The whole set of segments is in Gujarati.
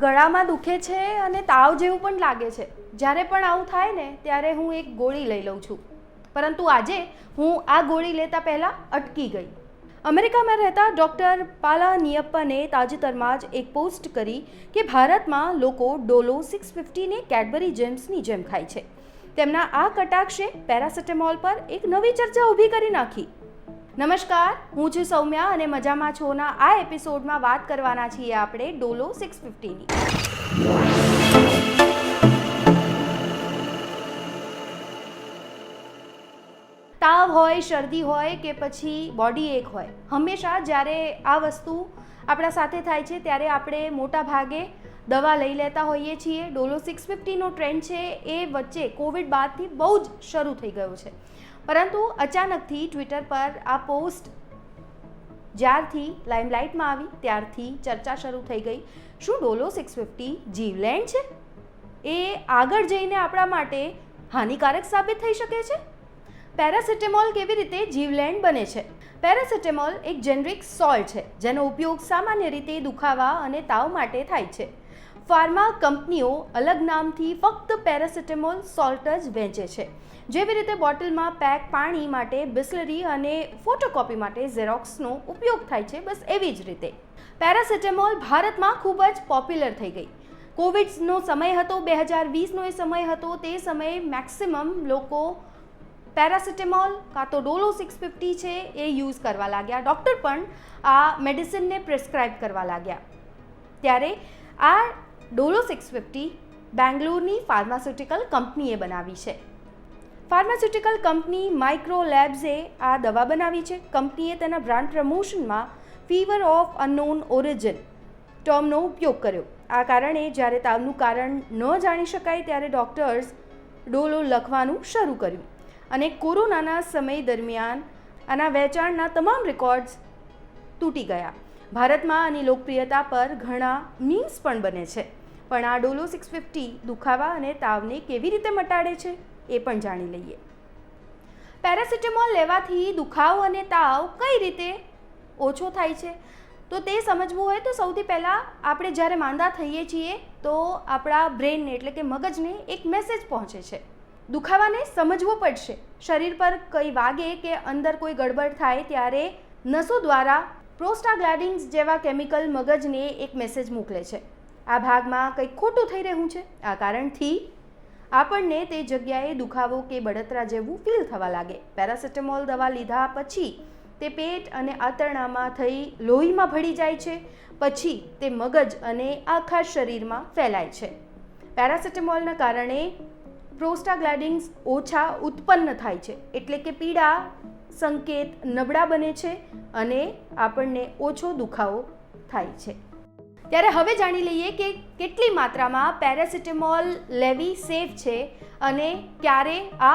ગળામાં દુખે છે અને તાવ જેવું પણ લાગે છે. જ્યારે પણ આવું થાય ને, ત્યારે હું એક ગોળી લઈ લઉં છું. પરંતુ આજે હું આ ગોળી લેતા પહેલાં અટકી ગઈ. અમેરિકામાં રહેતા ડૉક્ટર પાલા નિયપ્પાને તાજેતરમાં જ એક પોસ્ટ કરી કે ભારતમાં લોકો ડોલો સિક્સ ફિફ્ટીને કેડબરી જેમ્સની જેમ ખાય છે. તેમના આ કટાક્ષે પેરાસેટેમોલ પર એક નવી ચર્ચા ઊભી કરી નાખી. નમસ્કાર, હું છું સૌમ્યા અને મજામાં છોના આ એપિસોડમાં વાત કરવાના છીએ આપણે ડોલો સિક્સ ફિફ્ટીની. તાવ હોય, શરદી હોય કે પછી બોડી એક હોય, હંમેશા જ્યારે આ વસ્તુ આપણા સાથે થાય છે ત્યારે આપણે મોટા ભાગે દવા લઈ લેતા હોઈએ છીએ. ડોલો સિક્સ ફિફ્ટીનો ટ્રેન્ડ છે એ વચ્ચે કોવિડ બાદથી બહુ જ શરૂ થઈ ગયો છે. પરંતુ અચાનકથી ટ્વિટર પર આ પોસ્ટ જ્યારથી લાઇમલાઇટમાં આવી, ત્યારથી ચર્ચા શરૂ થઈ ગઈ. શું ડોલો સિક્સ ફિફ્ટી જીવલેન્ડ છે? એ આગળ જઈને આપણા માટે હાનિકારક સાબિત થઈ શકે છે? પેરાસિટામોલ કેવી રીતે જીવલેન્ડ બને છે? પેરાસિટેમોલ એક જેનરિક સોલ્ટ છે, જેનો ઉપયોગ સામાન્ય રીતે દુખાવા અને તાવ માટે થાય છે. ફાર્મા કંપનીઓ અલગ નામથી ફક્ત પેરાસિટેમોલ સોલ્ટ જ વેચે છે. જેવી રીતે બોટલમાં પેક પાણી માટે બિસ્લરી અને ફોટોકોપી માટે ઝેરોક્સનો ઉપયોગ થાય છે, બસ એવી જ રીતે. પેરાસિટામોલ ભારતમાં ખૂબ જ પોપ્યુલર થઈ ગઈ. કોવિડનો સમય હતો, બે હજાર વીસનો એ સમય હતો, તે સમયે મેક્સિમમ લોકો પેરાસિટામોલ કાં તો ડોલો સિક્સ ફિફ્ટી છે એ યુઝ કરવા લાગ્યા. ડૉક્ટર પણ આ મેડિસિનને પ્રિસ્ક્રાઇબ કરવા લાગ્યા. ત્યારે આ ડોલો સિક્સ ફિફ્ટી બેંગ્લોરની ફાર્માસ્યુટિકલ કંપનીએ બનાવી છે. ફાર્માસ્યુટિકલ કંપની માઇક્રો લેબ્સે આ દવા બનાવી છે. કંપનીએ તેના બ્રાન્ડ પ્રમોશનમાં ફીવર ઓફ અનનોન ઓરિજિન ટર્મનો ઉપયોગ કર્યો. આ કારણે જ્યારે તાવનું કારણ ન જાણી શકાય ત્યારે ડૉક્ટર્સ ડોલો લખવાનું શરૂ કર્યું અને કોરોનાના સમય દરમિયાન આના વેચાણના તમામ રેકોર્ડ્સ તૂટી ગયા. ભારતમાં આની લોકપ્રિયતા પર ઘણા મીમ્સ પણ બને છે. પણ આ ડોલો સિક્સ ફિફ્ટી દુખાવા અને તાવને કેવી રીતે મટાડે છે એ પણ જાણી લઈએ. પેરાસિટામોલ લેવાથી દુખાવો અને તાવ કઈ રીતે ઓછો થાય છે? તો તે સમજવું હોય તો સૌથી પહેલાં આપણે જ્યારે માંદા થઈએ છીએ તો આપણા બ્રેનને એટલે કે મગજને એક મેસેજ પહોંચે છે. દુખાવાને સમજવું પડશે. શરીર પર કંઈ વાગે કે અંદર કોઈ ગડબડ થાય ત્યારે નસો દ્વારા પ્રોસ્ટાગ્લાડિન્સ જેવા કેમિકલ મગજને એક મેસેજ મોકલે છે. આ ભાગમાં કંઈક ખોટું થઈ રહ્યું છે. આ કારણથી આપણને તે જગ્યાએ દુખાવો કે બળતરા જેવું ફીલ થવા લાગે. પેરાસિટામોલ દવા લીધા પછી તે પેટ અને આંતરણામાં થઈ લોહીમાં ભળી જાય છે. પછી તે મગજ અને આખા શરીરમાં ફેલાય છે. પેરાસિટામોલના કારણે પ્રોસ્ટાગ્લાડિન્સ ઓછા ઉત્પન્ન થાય છે. એટલે કે પીડા, સંકેત નબળા બને છે અને આપણને ઓછો દુખાવો થાય છે. ત્યારે હવે જાણી લઈએ કે કેટલી માત્રામાં પેરાસિટામોલ લેવી સેફ છે અને ક્યારે આ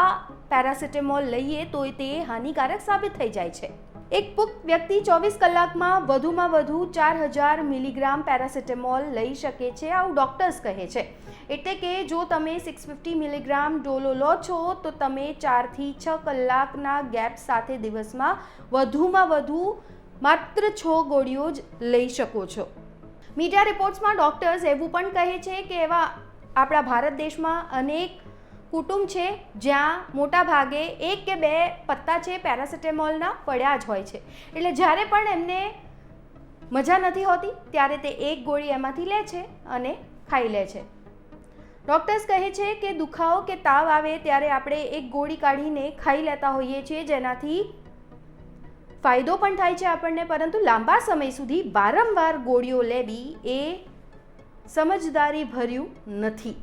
પેરાસિટામોલ લઈએ તો તે હાનિકારક સાબિત થઈ જાય છે. એક પુખ્ત વ્યક્તિ ચોવીસ કલાકમાં વધુમાં વધુ ચાર હજાર મિલીગ્રામ પેરાસિટામોલ લઈ શકે છે આવું ડૉક્ટર્સ કહે છે. એટલે કે જો તમે સિક્સ ફિફ્ટી મિલીગ્રામ ડોલો લો છો તો તમે ચારથી છ કલાકના ગેપ સાથે દિવસમાં વધુમાં વધુ માત્ર છ ગોળીઓ જ લઈ શકો છો. મીડિયા રિપોર્ટ્સમાં ડૉક્ટર્સ એવું પણ કહે છે કે એવા આપણા ભારત દેશમાં અનેક કુટુંબ છે જ્યાં મોટા ભાગે એક કે બે પત્તા છે પેરાસિટેમોલના, પડ્યા જ હોય છે. એટલે જ્યારે પણ એમને મજા નથી હોતી, ત્યારે તે એક ગોળી એમાંથી લે છે અને ખાઈ લે છે. ડૉક્ટર્સ કહે છે કે દુખાવો કે તાવ આવે ત્યારે આપણે એક ગોળી કાઢીને ખાઈ લેતા હોઈએ છીએ જેનાથી ફાયદો પણ થાય છે આપણને, પરંતુ લાંબા સમય સુધી વારંવાર ગોળીઓ લેવી એ સમજદારી ભર્યું નથી.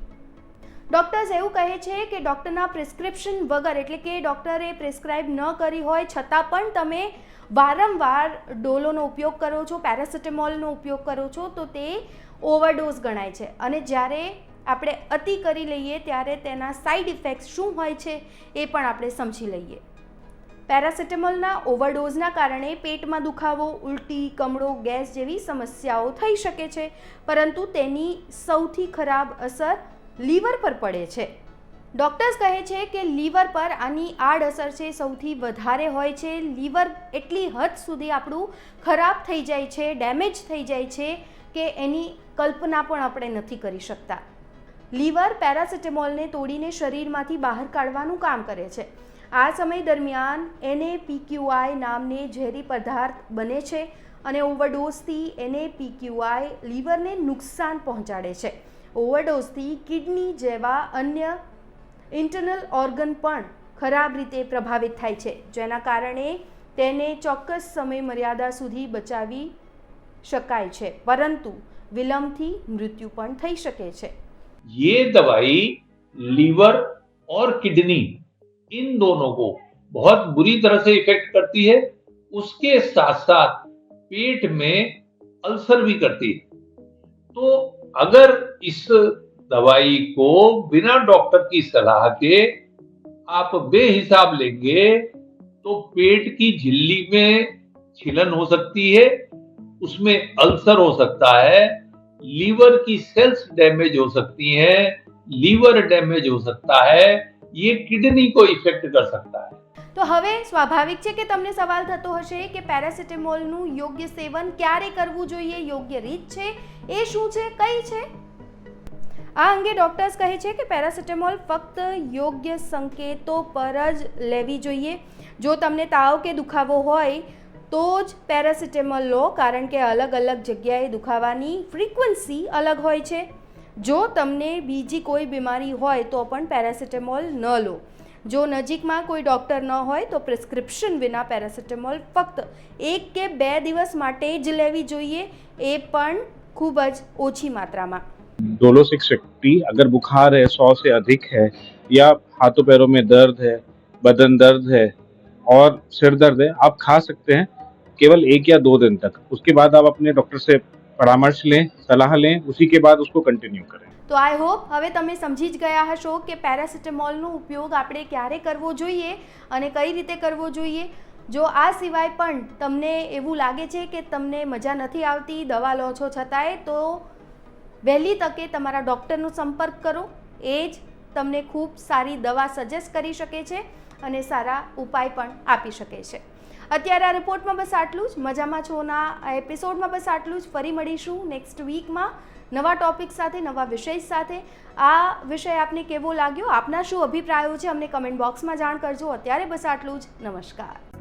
ડૉક્ટર્સ એવું કહે છે કે ડૉક્ટરના પ્રિસ્ક્રિપ્શન વગર, એટલે કે ડૉક્ટરે પ્રિસ્ક્રાઇબ ન કરી હોય, છતાં પણ તમે વારંવાર ડોલોનો ઉપયોગ કરો છો, પેરાસિટામોલનો ઉપયોગ કરો છો, તો તે ઓવરડોઝ ગણાય છે. અને જ્યારે આપણે અતિ કરી લઈએ, ત્યારે તેના સાઈડ ઇફેક્ટ્સ શું હોય છે એ પણ આપણે સમજી લઈએ. પેરાસિટામોલના ઓવરડોઝના કારણે પેટમાં દુખાવો, ઉલટી, કમળો, ગેસ જેવી સમસ્યાઓ થઈ શકે છે, પરંતુ તેની સૌથી ખરાબ અસર લીવર પર પડે છે. ડૉક્ટર્સ કહે છે કે લીવર પર આની આડઅસર છે, સૌથી વધારે હોય છે. લીવર એટલી હદ સુધી આપણું ખરાબ થઈ જાય છે, ડેમેજ થઈ જાય છે કે એની કલ્પના પણ આપણે નથી કરી શકતા. લીવર પેરાસિટેમોલને તોડીને શરીરમાંથી બહાર કાઢવાનું કામ કરે છે. આ સમય દરમિયાન એને પીક્યુઆઈ નામને ઝેરી પદાર્થ બને છે અને ઓવરડોઝથી એને પીક્યુઆઈ લીવરને નુકસાન પહોંચાડે છે. ઓવરડોઝથી કિડની જેવા અન્ય ઇન્ટરનલ ઓર્ગન પણ ખરાબ રીતે પ્રભાવિત થાય છે, જેના કારણે તેને ચોક્કસ સમય મર્યાદા સુધી બચાવી શકાય છે, પરંતુ વિલંબથી મૃત્યુ પણ થઈ શકે છે. યે દવાઈ લીવર ઓર કિડની इन दोनों को बहुत बुरी तरह से इफ़ेक्ट करती है। उसके साथ साथ पेट में अल्सर भी करती है। तो अगर इस दवाई को बिना डॉक्टर की सलाह के आप बेहिसाब लेंगे तो पेट की झिल्ली में छिलन हो सकती है, उसमें अल्सर हो सकता है, लीवर की सेल्स डैमेज हो सकती हैं, लीवर डैमेज हो सकता है ये किडनी को इफेक्ट कर सकता है તો હવે સ્વાભાવિક છે કે તમને સવાલ થતો હશે કે પેરાસિટેમોલનું યોગ્ય સેવન ક્યારે કરવું જોઈએ યોગ્ય રીત છે એ શું છે કઈ છે આ અંગે ડોક્ટર્સ કહે છે કે પેરાસિટેમોલ ફક્ત યોગ્ય સંકેતો પર જ લેવી જોઈએ જો તમને તાવ કે દુખાવો હોય તો જ પેરાસિટેમોલ લો કારણ કે અલગ અલગ જગ્યાએ દુખાવાની ફ્રીક્વન્સી અલગ હોય છે જો તમને બીજી કોઈ બીમારી હોય તો પણ પેરાસિટેમોલ ન લો જો નજીકમાં કોઈ ડૉક્ટર ન હોય તો પ્રિસ્ક્રિપ્શન વિના પેરાસિટેમોલ ફક્ત એક કે બે દિવસ માટે જ લેવી જોઈએ એ પણ ખૂબ જ ઓછી માત્રામાં डोलो सिक्स फिफ्टी अगर बुखार है सौ से अधिक है या हाथों पैरों में दर्द है बदन दर्द है और सिर दर्द है आप खा सकते हैं केवल एक या दो दिन तक उसके बाद आप अपने डॉक्टर से परामर्श लें सलाह लें उसी के बाद उसको कंटिन्यू करें તો આઈ હોપ હવે તમે સમજી જ ગયા હશો કે પેરાસિટેમોલનો ઉપયોગ આપણે ક્યારે કરવો જોઈએ અને કઈ રીતે કરવો જોઈએ જો આ સિવાય પણ તમને એવું લાગે છે કે તમને મજા નથી આવતી દવા લો છો છતાંય તો વહેલી તકે તમારા ડૉક્ટરનો સંપર્ક કરો એ જ તમને ખૂબ સારી દવા સજેસ્ટ કરી શકે છે અને સારા ઉપાય પણ આપી શકે છે અત્યારે આ રિપોર્ટમાં બસ આટલું જ. મજામાં છોના આ એપિસોડમાં બસ આટલું જ. ફરી મળીશું નેક્સ્ટ વીકમાં નવા ટોપિક સાથે, નવા વિષય સાથે. આ વિષય આપને કેવો લાગ્યો? આપના શું અભિપ્રાયો છે? અમને કમેન્ટ બોક્સમાં જાણ કરજો. અત્યારે બસ આટલું જ. નમસ્કાર.